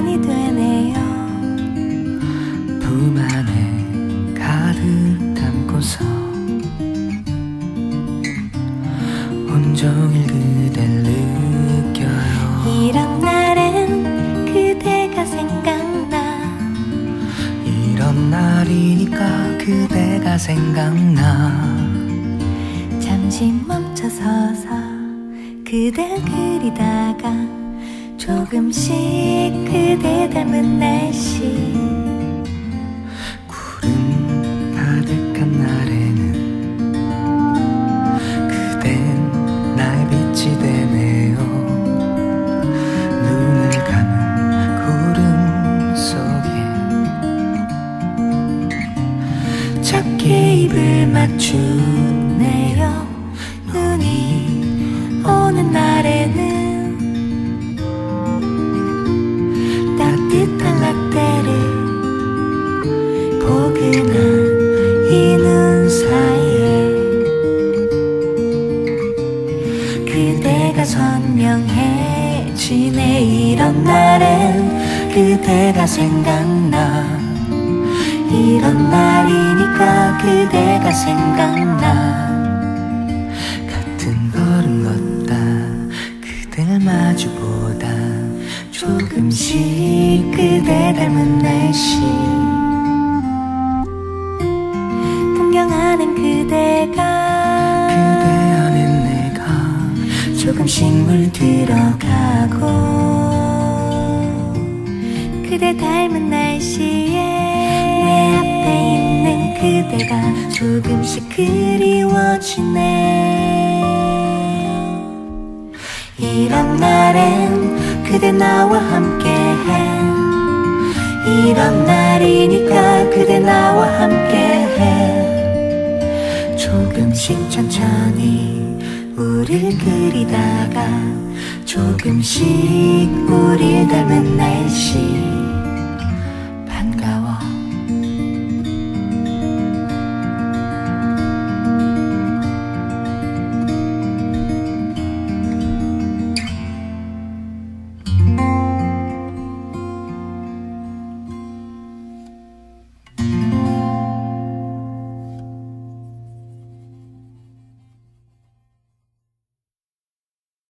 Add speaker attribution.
Speaker 1: 시간이 되네요. 품 안에 가득 담고서 온종일 그댈 느껴요.
Speaker 2: 이런 날엔 그대가 생각나.
Speaker 1: 이런 날이니까 그대가 생각나.
Speaker 2: 잠시 멈춰서서 그댈 그리다가 조금씩 그대 닮은 날씨.
Speaker 1: 구름 가득한 날에는 그댄 날 빛이 되네요. 눈을 감은 구름 속에 작게 입을 맞추
Speaker 2: 선명해지네 이런 날엔 그대가 생각나. 이런 날이니까 그대가 생각나.
Speaker 1: 같은 걸음 걷다 그댈 마주보다 조금씩
Speaker 2: 그대 닮은 날씨 조금씩 물들어가고 그대 닮은 날씨에 내 앞에 있는 그대가 조금씩 그리워지네. 이런 날엔 그대 나와 함께해. 이런 날이니까 그대 나와 함께해. 조금씩 천천히 우릴 그리다가 조금씩 우릴 닮은 날씨